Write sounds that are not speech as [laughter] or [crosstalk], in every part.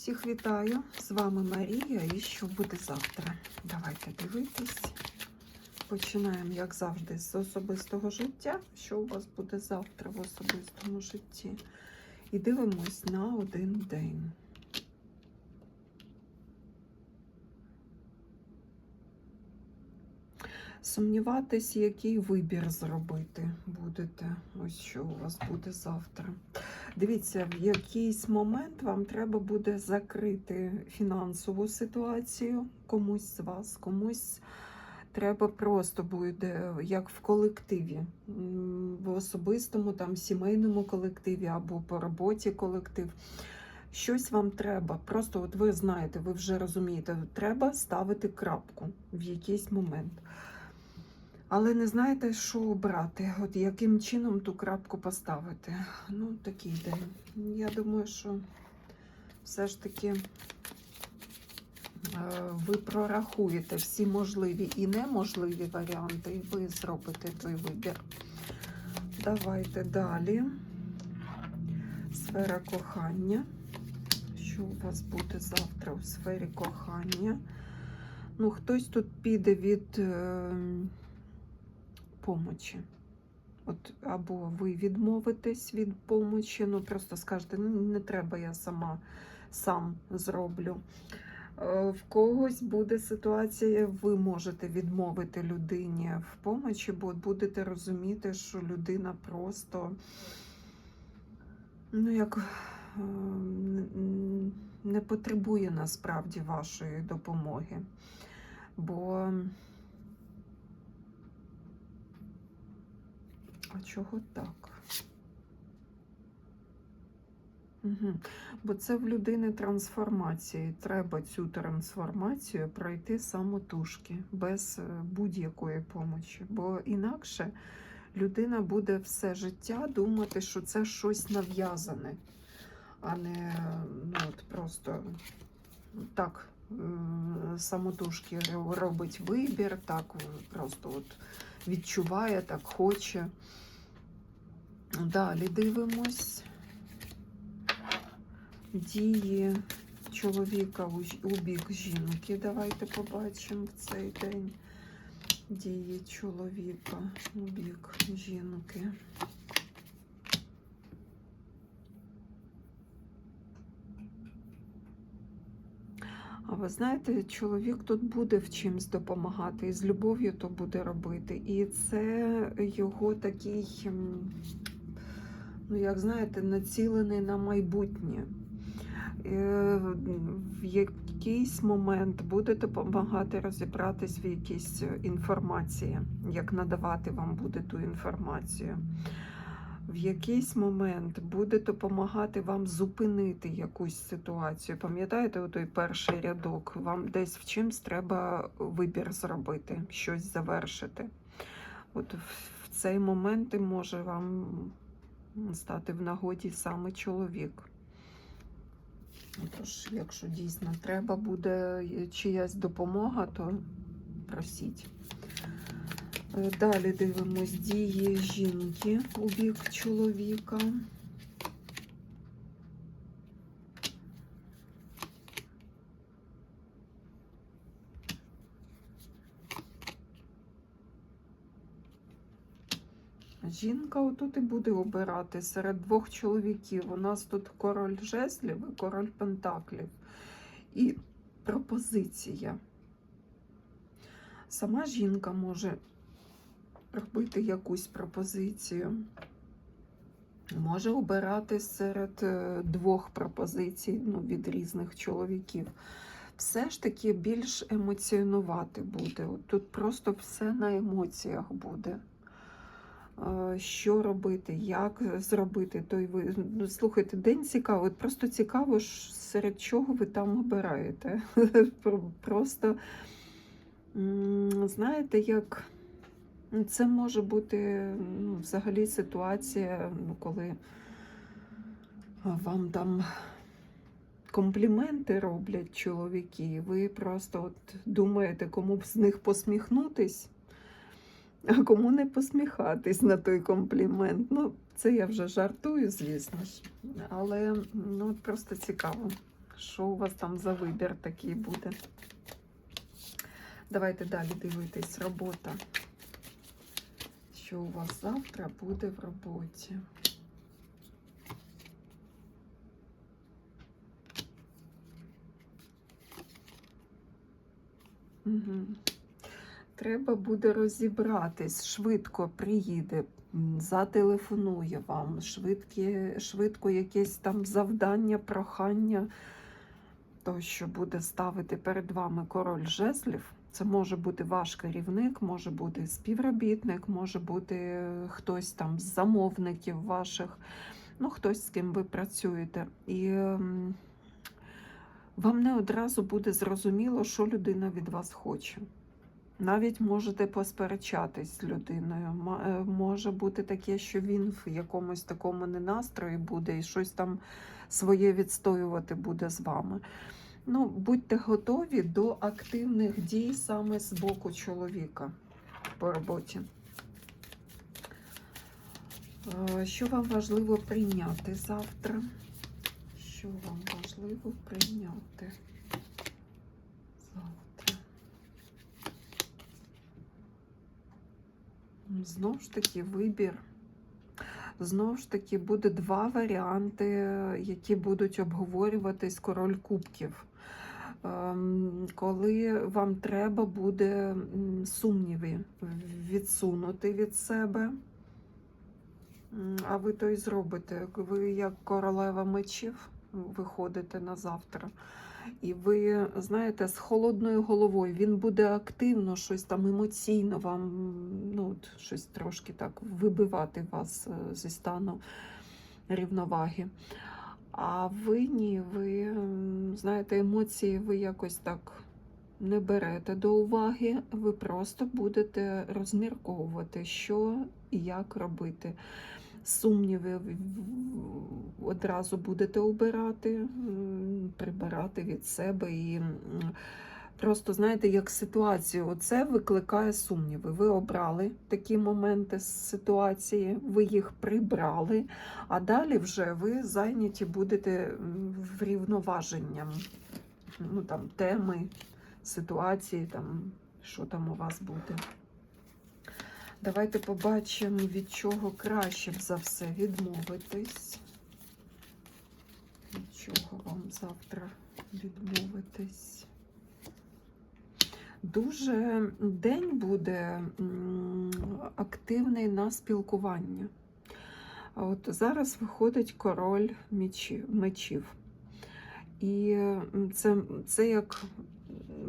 Всіх вітаю! З вами Марія і що буде завтра? Давайте дивитись. Починаємо, як завжди, з особистого життя. Що у вас буде завтра в особистому житті? І дивимось на один день. Сумніватись, який вибір зробити будете. Ось що у вас буде завтра. Дивіться, в якийсь момент вам треба буде закрити фінансову ситуацію комусь з вас, комусь треба просто буде, як в колективі, в особистому, там, сімейному колективі або по роботі колектив. Щось вам треба. Просто от ви знаєте, ви вже розумієте, треба ставити крапку в якийсь момент. Але не знаєте, що обрати, от яким чином ту крапку поставити. Ну, такий день. Я думаю, що все ж таки е, ви прорахуєте всі можливі і неможливі варіанти, і ви зробите той вибір. Давайте далі. Сфера кохання. Що у вас буде завтра у сфері кохання? Ну, хтось тут піде від. Помочі. От або ви відмовитесь від помочі, ну просто скажете, ну не треба, я сама сам зроблю. Е, В когось буде ситуація, ви можете відмовити людині в помочі, бо будете розуміти, що людина просто, ну як е, не потребує насправді вашої допомоги. Бо А чого так? Угу. Бо це в людини трансформації. Треба цю трансформацію пройти самотужки, без е, будь-якої помочі. Бо інакше людина буде все життя думати, що це щось нав'язане, а не ну, от просто так самотужки робить вибір, так просто от відчуває, так хоче. Далі дивимось дії чоловіка у бік жінки. Давайте побачимо в цей день дії чоловіка у бік жінки. А ви знаєте, чоловік тут буде в чимсь допомагати, і з любов'ю то буде робити. І це його такий, ну як знаєте, націлений на майбутнє. Е, В якийсь момент буде допомагати розібратись в якійсь інформації, як надавати вам буде ту інформацію в якийсь момент буде допомагати вам зупинити якусь ситуацію. Пам'ятаєте, той перший рядок, вам десь в чимсь треба вибір зробити, щось завершити. От в цей момент і може вам стати в нагоді саме чоловік. Тож, якщо дійсно треба буде чиясь допомога, то просіть. Е, Далі дивимось дії жінки у бік чоловіка. Жінка отут і буде обирати серед двох чоловіків. У нас тут король жезлів і король пентаклів. І пропозиція. Сама жінка може робити якусь пропозицію. Може обирати серед е, двох пропозицій ну, від різних чоловіків. Все ж таки більш емоціонувати буде. От тут просто все на емоціях буде. Е, Що робити, як зробити той ви. Ну, слухайте, день цікавий. От просто цікаво, серед чого ви там обираєте. [laughs] Просто, знаєте, як. Це може бути ну, взагалі ситуація, ну, коли вам там компліменти роблять чоловіки, ви просто от думаєте, кому б з них посміхнутись, а кому не посміхатись на той комплімент. Ну, це я вже жартую, звісно ж. Але ну, просто цікаво, що у вас там за вибір такий буде. Давайте далі дивитись. Робота. Що у вас завтра буде в роботі? Угу. Треба буде розібратись, швидко приїде, зателефонує вам, швидкі, швидко якесь там завдання, прохання, то, що буде ставити перед вами король жезлів. Це може бути ваш керівник, може бути співробітник, може бути хтось там з замовників ваших, ну хтось з ким ви працюєте. І ем, вам не одразу буде зрозуміло, що людина від вас хоче. Навіть можете посперечатись з людиною. Е, Може бути таке, що він в якомусь такому ненастрої буде і щось там своє відстоювати буде з вами. Ну, будьте готові до активних дій саме з боку чоловіка по роботі. Е, Що вам важливо прийняти завтра? Що вам важливо прийняти завтра? Знову ж таки, вибір. Знову ж таки, буде два варіанти, які будуть обговорюватись король кубків. Ем, Коли вам треба буде сумніви відсунути від себе, а ви то й зробите. Ви як королева мечів виходите на завтра. І ви знаєте, з холодною головою він буде активно щось там емоційно вам, ну, щось трошки так вибивати вас е, зі стану рівноваги. А ви ні, ви знаєте, емоції ви якось так не берете до уваги, ви просто будете розмірковувати, що і як робити. Сумніви одразу будете обирати, прибирати від себе і просто знаєте, як ситуацію, оце викликає сумніви. Ви обрали такі моменти з ситуації, ви їх прибрали, а далі вже ви зайняті будете врівноваженням ну, там, теми, ситуації, там, що там у вас буде. Давайте побачимо, від чого краще за все відмовитись. Від чого вам завтра відмовитись? Дуже день буде активний на спілкування. От зараз виходить король мечів. І це, це як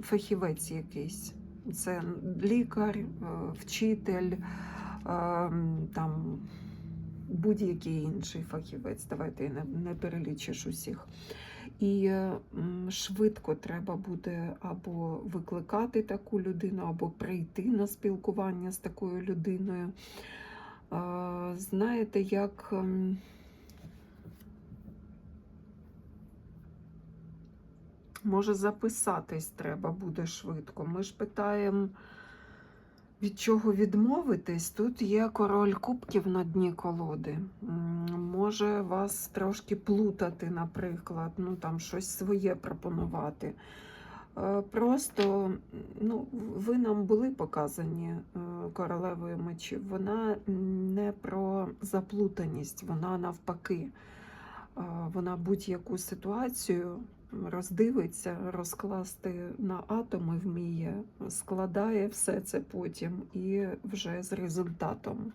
фахівець якийсь. Це лікар, е, вчитель, е, там будь-який інший фахівець. Давайте я не перелічиш усіх. І швидко треба буде або викликати таку людину, або прийти на спілкування з такою людиною. Знаєте, як. ем, Може, записатись треба буде швидко. Ми ж питаємо, від чого відмовитись. Тут є король кубків на дні колоди. Може вас трошки плутати, наприклад, ну там щось своє пропонувати. Е, Просто ну, ви нам були показані е, королевою мечів. Вона не про заплутаність, вона навпаки. Е, Вона будь-яку ситуацію роздивиться, розкласти на атоми вміє, складає все це потім і вже з результатом.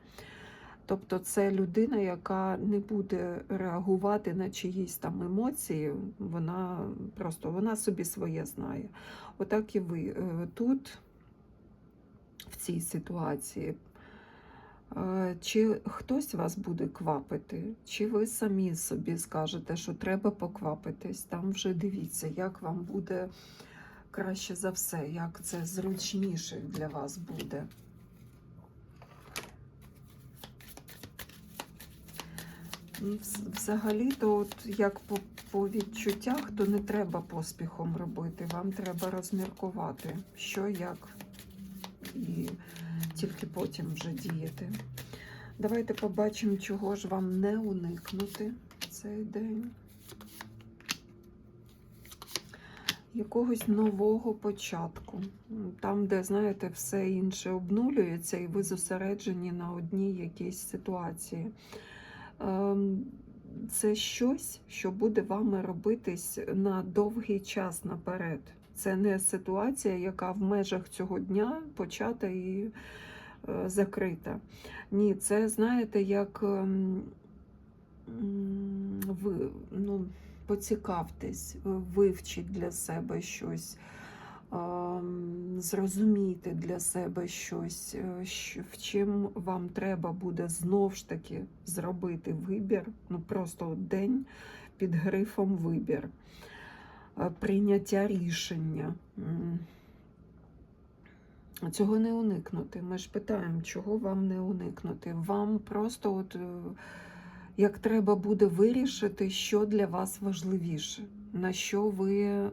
Тобто це людина, яка не буде реагувати на чиїсь там емоції, вона просто вона собі своє знає. Отак і ви Е, тут, в цій ситуації, Чи хтось вас буде квапити, чи ви самі собі скажете, що треба поквапитись? Там вже дивіться, як вам буде краще за все, як це зручніше для вас буде. Ну, Взагалі-то, от як по, по відчуттях, то не треба поспіхом робити. Вам треба розміркувати, що як, і тільки потім вже діяти. Давайте побачимо, чого ж вам не уникнути цей день. якогось нового початку. Там, де, знаєте, все інше обнулюється, і ви зосереджені на одній якійсь ситуації. Ем, Це щось, що буде вами робитись на довгий час наперед. Це не ситуація, яка в межах цього дня почата і е, закрита. Ні, це знаєте, як ем, ви ну, поцікавтесь, вивчіть для себе щось, ем, зрозумійте для себе щось, е, в чим вам треба буде знов ж таки зробити вибір, ну просто день під грифом вибір, Е, прийняття рішення. Цього не уникнути. Ми ж питаємо, чого вам не уникнути. Вам просто от е, як треба буде вирішити, що для вас важливіше, на що ви е,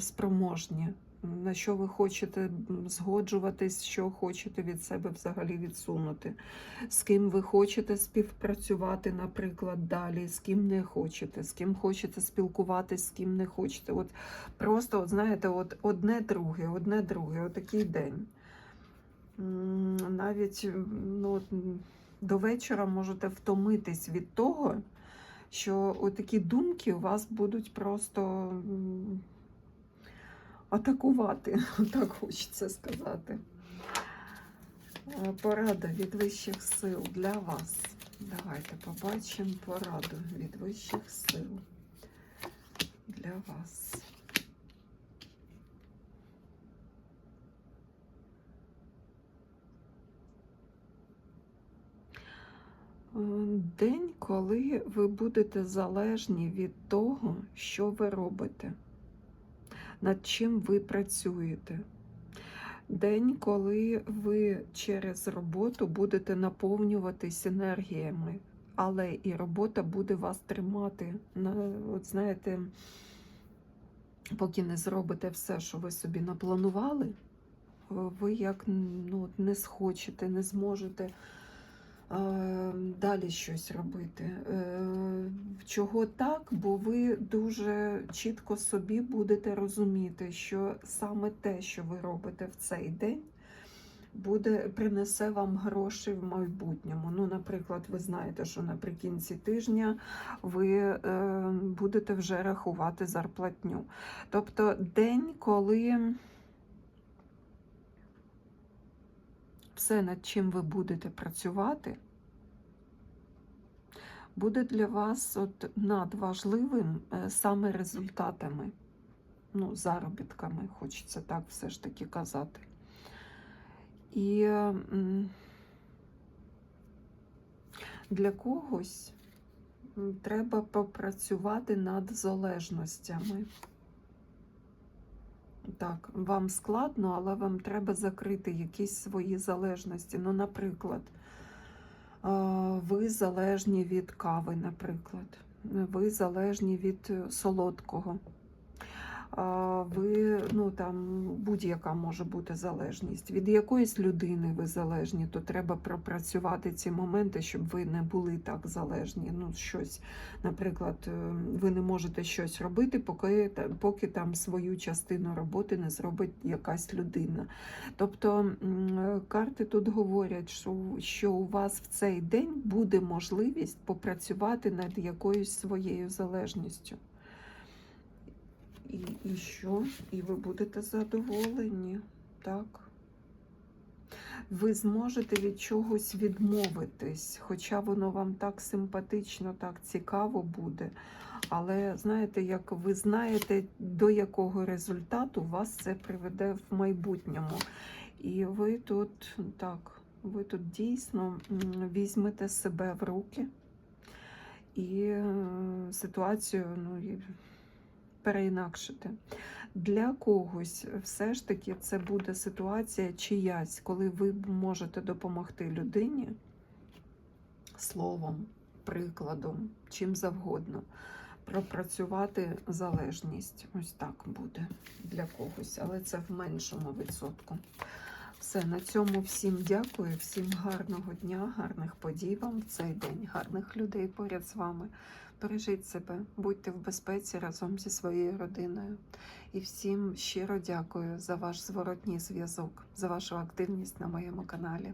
спроможні, на що ви хочете згоджуватись, що хочете від себе взагалі відсунути, з ким ви хочете співпрацювати, наприклад, далі, з ким не хочете, з ким хочете спілкуватись, з ким не хочете. От просто, от, знаєте, от одне друге, одне друге, отакий день. Навіть ну, до вечора можете втомитись від того, що такі думки у вас будуть просто атакувати, [laughs] так хочеться сказати. Е, Порада від вищих сил для вас. Давайте побачимо пораду від вищих сил для вас. Е, День, коли ви будете залежні від того, що ви робите, над чим ви працюєте. День, коли ви через роботу будете наповнюватись енергіями, але і робота буде вас тримати. От знаєте, поки не зробите все, що ви собі напланували, ви як ну, не схочете, не зможете далі щось робити. Е, Чого так? Бо ви дуже чітко собі будете розуміти, що саме те, що ви робите в цей день, буде, принесе вам гроші в майбутньому. Ну, наприклад, ви знаєте, що наприкінці тижня ви е, будете вже рахувати зарплатню. Тобто день, коли все, над чим ви будете працювати, буде для вас от надважливим е, саме результатами, ну, заробітками, хочеться так все ж таки казати. І для когось треба попрацювати над залежностями. Так, вам складно, але вам треба закрити якісь свої залежності. Ну, наприклад, ви залежні від кави, наприклад, ви залежні від е, солодкого. Ви, ну там будь-яка може бути залежність. Від якоїсь людини ви залежні, то треба пропрацювати ці моменти, щоб ви не були так залежні. Ну, щось, наприклад, е, ви не можете щось робити, поки, поки там свою частину роботи не зробить якась людина. Тобто карти тут говорять, що, що у вас в цей день буде можливість попрацювати над якоюсь своєю залежністю. І, і що? І ви будете задоволені, так? Ви зможете від чогось відмовитись, хоча воно вам так симпатично, так цікаво буде. Але знаєте, як ви знаєте, до якого результату вас це приведе в майбутньому. І ви тут так, ви тут дійсно візьмете себе в руки і е, ситуацію ну, переінакшити. Для когось все ж таки це буде ситуація чиясь, коли ви можете допомогти людині словом, прикладом, чим завгодно. Пропрацювати залежність. Ось так буде для когось, але це в меншому відсотку. Все, на цьому всім дякую, всім гарного дня, гарних подій вам в цей день, гарних людей поряд з вами. Бережіть себе, будьте в безпеці разом зі своєю родиною. І всім щиро дякую за ваш зворотній зв'язок, за вашу активність на моєму каналі.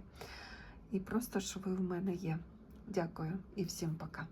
І просто, що ви в мене є. Дякую і всім пока.